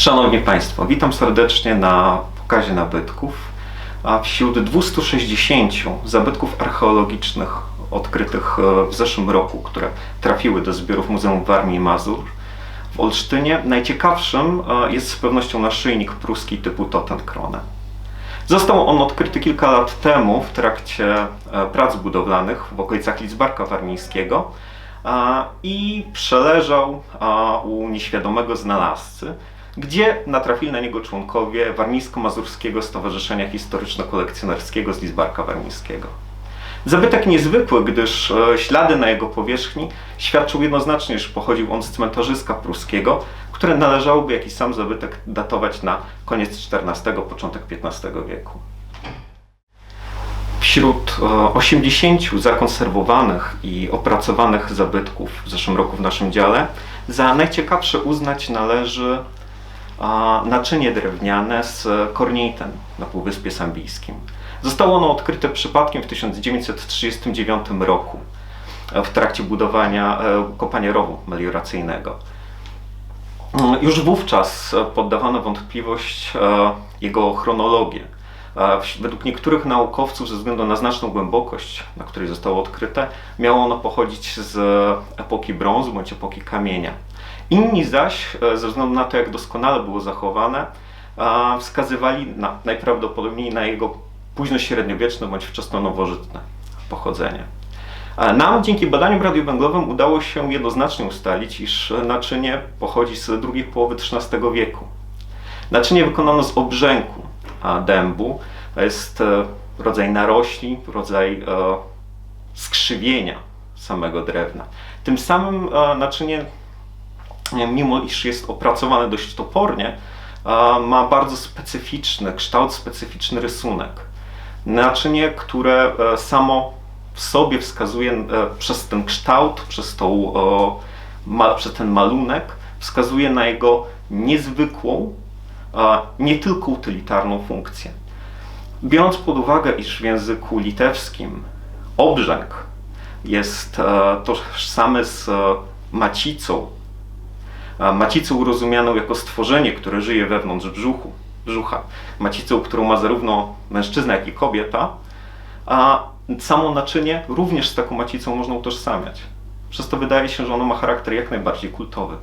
Szanowni Państwo, witam serdecznie na pokazie nabytków. A wśród 260 zabytków archeologicznych odkrytych e, w zeszłym roku, które trafiły do zbiorów Muzeum Warmii i Mazur w Olsztynie, najciekawszym e, jest z pewnością naszyjnik pruski typu Totenkrone. Został on odkryty kilka lat temu w trakcie e, prac budowlanych w okolicach Lidzbarka Warmińskiego i przeleżał u nieświadomego znalazcy, gdzie natrafili na niego członkowie Warmińsko-Mazurskiego Stowarzyszenia Historyczno-Kolekcjonerskiego z Lidzbarka Warmińskiego. Zabytek niezwykły, gdyż e, ślady na jego powierzchni świadczą jednoznacznie, że pochodził on z cmentarzyska pruskiego, które należałoby, jak i sam zabytek, datować na koniec XIV, początek XV wieku. Wśród e, 80 zakonserwowanych i opracowanych zabytków w zeszłym roku w naszym dziale, za najciekawsze uznać należy naczynie drewniane z Kornitem na Półwyspie Sambijskim. Zostało ono odkryte przypadkiem w 1939 roku w trakcie budowania e, kopania rowu melioracyjnego. Mm, Już wówczas poddawano wątpliwość e, jego chronologię. Według niektórych naukowców, ze względu na znaczną głębokość, na której zostało odkryte, miało ono pochodzić z epoki brązu bądź epoki kamienia. Inni zaś, e, ze względu na to, jak doskonale było zachowane, wskazywali na, najprawdopodobniej na jego późno-średniowieczne bądź wczesno-nowożytne pochodzenie. Nam dzięki badaniom radiowęglowym udało się jednoznacznie ustalić, iż naczynie pochodzi z drugiej połowy XIII wieku. Naczynie wykonano z obrzęku dębu. To jest e, rodzaj narośli, rodzaj e, skrzywienia samego drewna. Tym samym e, naczynie, mimo iż jest opracowane dość topornie, ma bardzo specyficzny kształt, specyficzny rysunek. Naczynie, które samo w sobie wskazuje przez ten kształt, przez, tą, przez ten malunek, wskazuje na jego niezwykłą, nie tylko utylitarną funkcję. Biorąc pod uwagę, iż w języku litewskim obrzęk jest e, tożsamy z e, macicą, macicą rozumianą jako stworzenie, które żyje wewnątrz brzuchu, brzucha, macicą, którą ma zarówno mężczyzna, jak i kobieta, a samo naczynie również z taką macicą można utożsamiać. Przez to wydaje się, że ono ma charakter jak najbardziej kultowy.